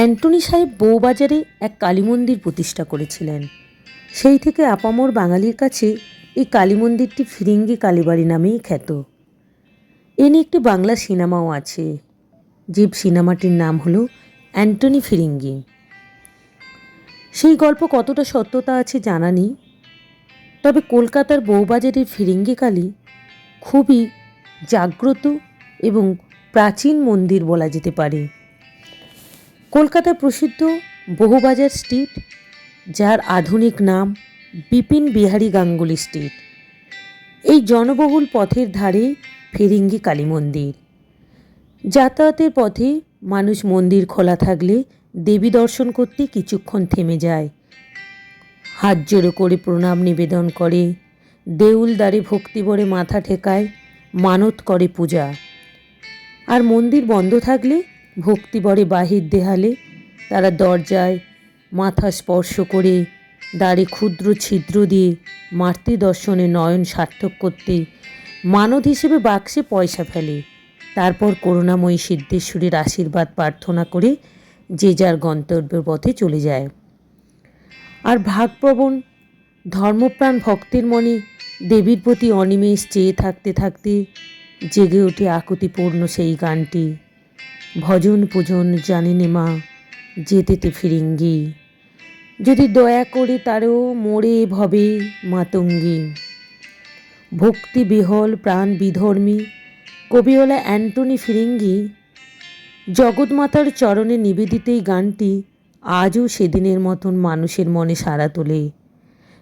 Antony সাহেব বউবাজারে এক কালী মন্দির প্রতিষ্ঠা করেছিলেন। সেই থেকে আপামর বাঙালির কাছে এই কালী মন্দিরটি ফিরিঙ্গি কালীবাড়ি নামেই খ্যাত। এ নিয়ে একটি বাংলা সিনেমাও আছে। যে সিনেমাটির নাম হলো অ্যান্টনি ফিরিঙ্গি। সেই গল্প কতটা সত্যতা আছে জানা নেই। তবে কলকাতার বউবাজারের ফিরিঙ্গি কালী খুবই জাগ্রত এবং প্রাচীন মন্দির বলা যেতে পারে। কলকাতার প্রসিদ্ধ বহুবাজার স্ট্রিট, যার আধুনিক নাম বিপিন বিহারী গাঙ্গুলি স্ট্রিট। এই জনবহুল পথের ধারে ফিরিঙ্গি কালী মন্দির। যাতায়াতের পথে মানুষ মন্দির খোলা থাকলে দেবী দর্শন করতে কিছুক্ষণ থেমে যায়। হাত জোড়ো করে প্রণাম নিবেদন করে, দেউল দ্বারে ভক্তিভরে মাথা ঠেকায় মানত করে পূজা। আর মন্দির বন্ধ থাকলে ভক্তিবরে বাহির দেহালে, তারা দরজায় মাথা স্পর্শ করে দ্বারে ক্ষুদ্র ছিদ্র দিয়ে মাতৃ দর্শনে নয়ন সার্থক করতে মানদ হিসেবে বাক্সে পয়সা ফেলে। তারপর করুণাময়ী সিদ্ধেশ্বরীর আশীর্বাদ প্রার্থনা করে যে যার গন্তব্যের পথে চলে যায়। আর ভাগপ্রবণ, ধর্মপ্রাণ ভক্তের মনে দেবীর প্রতি অনিমেষ চেয়ে থাকতে থাকতে জেগে ওঠে আকুতিপূর্ণ সেই গানটি। ভজন পূজন জানে নে মা, যেতেতে ফিরিঙ্গি। যদি দয়া করে তারও মোড়ে ভবে মাতঙ্গী। ভক্তি বিহল প্রাণ বিধর্মী কবিওলা অ্যান্টনি ফিরিঙ্গি, জগৎমাতার চরণে নিবেদিত এই গানটি আজও সেদিনের মতন মানুষের মনে সাড়া তোলে।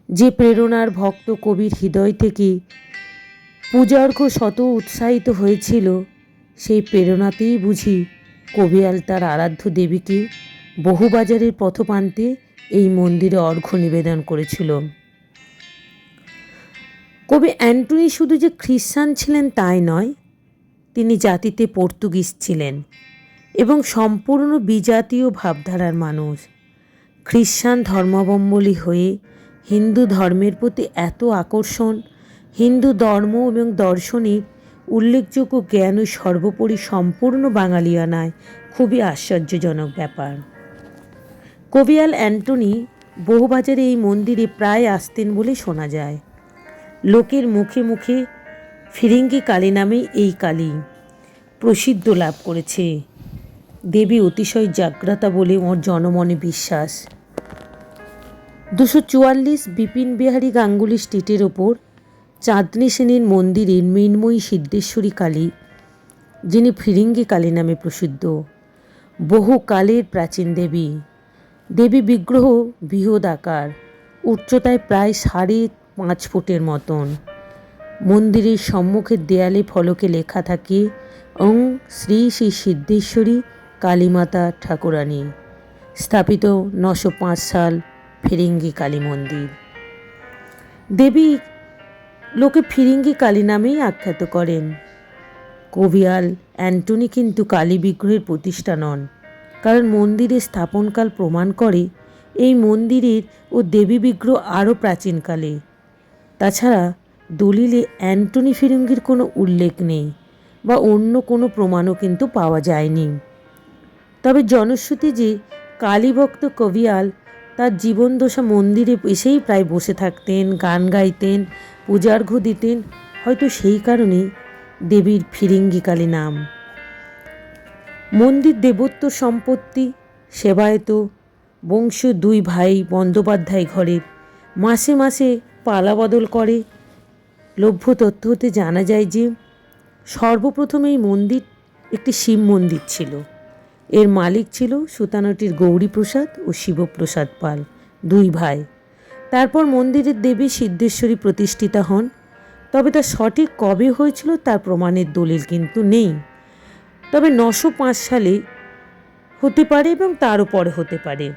যে প্রেরণার ভক্ত কবির হৃদয় থেকে পূজার্ঘ শত উৎসাহিত হয়েছিল সেই প্রেরণাতেই বুঝি কবিয়াল তার আরাধ্য দেবীকে বহুবাজারের পথপ্রান্তে এই মন্দিরে অর্ঘ্য নিবেদন করেছিল। কবি অ্যান্টনি শুধু যে খ্রিস্টান ছিলেন তাই নয়, তিনি জাতিতে পর্তুগিজ ছিলেন এবং সম্পূর্ণ বিজাতীয় ভাবধারার মানুষ। খ্রিস্টান ধর্মাবম্বলী হয়ে হিন্দু ধর্মের প্রতি এত আকর্ষণ, হিন্দু ধর্ম এবং দর্শনের উল্লেখযোগ্য জ্ঞান ও সর্বোপরি সম্পূর্ণ বাঙালিয়ানায় খুবই আশ্চর্যজনক ব্যাপার। কবিয়াল অ্যান্টনি বহুবাজারে এই মন্দিরে প্রায় আসতেন বলে শোনা যায়। লোকের মুখে মুখে ফিরিঙ্গি কালী নামেই এই কালী প্রসিদ্ধ লাভ করেছে। দেবী অতিশয় জাগ্রতা বলে ওর জনমনে বিশ্বাস। দুশো চুয়াল্লিশ বিপিন বিহারী গাঙ্গুলি স্ট্রিটের ওপর চাঁদনি সেনের মন্দিরের মৃন্ময়ী সিদ্ধেশ্বরী কালী, যিনি ফিরিঙ্গি কালী নামে প্রসিদ্ধ, বহু কালের প্রাচীন দেবী। দেবী বিগ্রহ বৃহৎ আকার, উচ্চতায় প্রায় সাড়ে পাঁচ ফুটের মতন। মন্দিরের সম্মুখের দেয়ালে ফলকে লেখা থাকে ওং শ্রী শ্রী সিদ্ধেশ্বরী কালীমাতা ঠাকুরানী স্থাপিত নশো পাঁচ সাল ফিরিঙ্গি কালী মন্দির। দেবী লোকে ফিরিঙ্গি কালী নামেই আখ্যাত করেন। কবিয়াল অ্যান্টনি কিন্তু কালী বিগ্রহের প্রতিষ্ঠা নন, কারণ মন্দিরের স্থাপনকাল প্রমাণ করে এই মন্দিরের ও দেবী বিগ্রহ আরও প্রাচীনকালে। তাছাড়া দলিলে অ্যান্টনি ফিরিঙ্গির কোনো উল্লেখ নেই বা অন্য কোনো প্রমাণও কিন্তু পাওয়া যায়নি। তবে জনশ্রুতি যে কালীভক্ত কবিয়াল তার জীবনদশা মন্দিরে এসেই প্রায় বসে থাকতেন, গান গাইতেন পূজার্ঘ্য দিতেন। হয়তো সেই কারণেই দেবীর ফিরিঙ্গিকালী নাম। মন্দির দেবত্ব সম্পত্তি, সেবায়ত, বংশ দুই ভাই বন্দ্যোপাধ্যায় ঘরের। মাসে মাসে পালা বদল করে। লভ্য তথ্য হতে জানা যায় যে সর্বপ্রথম এই মন্দির একটি শিব মন্দির ছিল। এর মালিক ছিল সুতানটির গৌরীপ্রসাদ ও শিবপ্রসাদ পাল, দুই ভাই। তারপর মন্দিরের দেবী সিদ্ধেশ্বরী প্রতিষ্ঠিতা হন। তবে তা সঠিক কবে হয়েছিল তার প্রমাণের দলিল কিন্তু নেই। তবে নশো পাঁচ সালে হতে পারে এবং তারও পরে হতে পারে।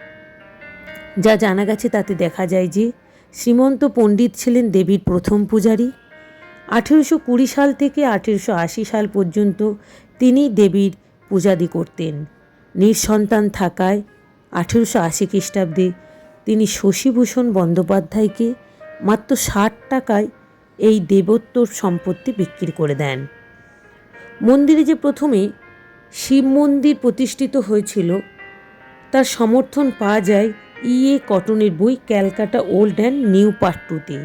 যা জানা গেছে তাতে দেখা যায় যে শ্রীমন্ত পণ্ডিত ছিলেন দেবীর প্রথম পূজারী। আঠেরোশো কুড়ি সাল থেকে আঠেরোশো আশি সাল পর্যন্ত তিনি দেবীর পূজাদি করতেন। নিঃসন্তান থাকায় আঠেরোশো আশি খ্রিস্টাব্দে তিনি শশীভূষণ বন্দ্যোপাধ্যায়কে মাত্র ষাট টাকায় এই দেবোত্তর সম্পত্তি বিক্রি করে দেন। মন্দিরে যে প্রথমে শিব মন্দির প্রতিষ্ঠিত হয়েছিল, তার সমর্থন পাওয়া যায় ইএ কটনের বই Calcutta old and new part টুতে।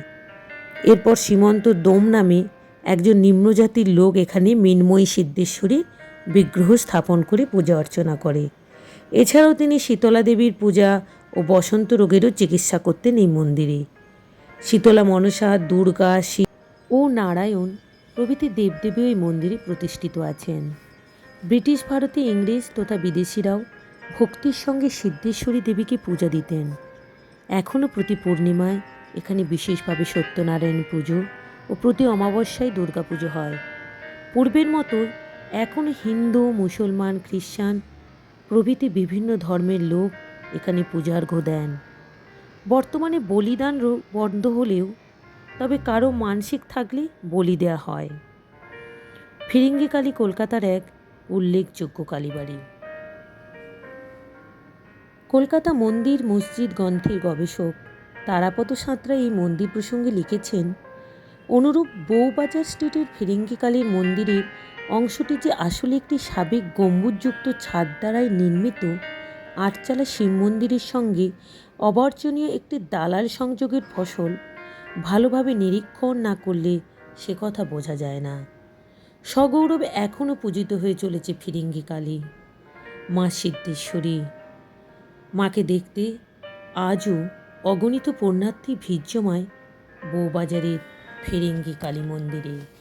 এরপর সীমন্ত দোম নামে একজন নিম্নজাতির লোক এখানে মিনময়ী সিদ্ধেশ্বরীর বিগ্রহ স্থাপন করে পূজা অর্চনা করে। এছাড়াও তিনি শীতলা দেবীর পূজা ও বসন্ত রোগেরও চিকিৎসা করতেন এই মন্দিরে। শীতলা মনসা, দুর্গা শিব ও নারায়ণ প্রভৃতি দেবদেবী ওই মন্দিরে প্রতিষ্ঠিত আছেন। ব্রিটিশ, ভারতে ইংরেজ তথা বিদেশিরাও ভক্তির সঙ্গে সিদ্ধেশ্বরী দেবীকে পূজা দিতেন। এখনও প্রতি পূর্ণিমায় এখানে বিশেষভাবে সত্যনারায়ণ পুজো ও প্রতি অমাবস্যায় দুর্গাপুজো হয়। পূর্বের মতো এখন হিন্দু, মুসলমান খ্রিস্টান প্রভৃতি বিভিন্ন ধর্মের লোক এখানে পূজার্ঘ দেন। বর্তমানে বলিদান বন্ধ হলেও তবে কারও মানসিক থাকলে বলি দেওয়া হয়। ফিরিঙ্গি কালী কলকাতার এক উল্লেখযোগ্য কালীবাড়ি। কলকাতা মন্দির, মসজিদ গ্রন্থের গবেষক তারাপদ সাঁতরা এই মন্দির প্রসঙ্গে লিখেছেন, অনুরূপ বউবাজার স্ট্রিটের ফিরিঙ্গি কালীর মন্দিরের অংশটি যে আসলে একটি সাবেক গম্বুজযুক্ত ছাদ দ্বারাই নির্মিত, আটচালা শিব মন্দিরের সঙ্গে অবর্জনীয় একটি দালাল সংযোগের ফসল, ভালোভাবে নিরীক্ষণ না করলে সে কথা বোঝা যায় না। সগৌরবে এখনও পূজিত হয়ে চলেছে ফিরিঙ্গি কালী। মা সিদ্ধেশ্বরী। মাকে দেখতে আজও অগণিত পুণ্যার্থী ভিড় জমায় বউবাজারের ফিরিঙ্গি কালী মন্দিরে।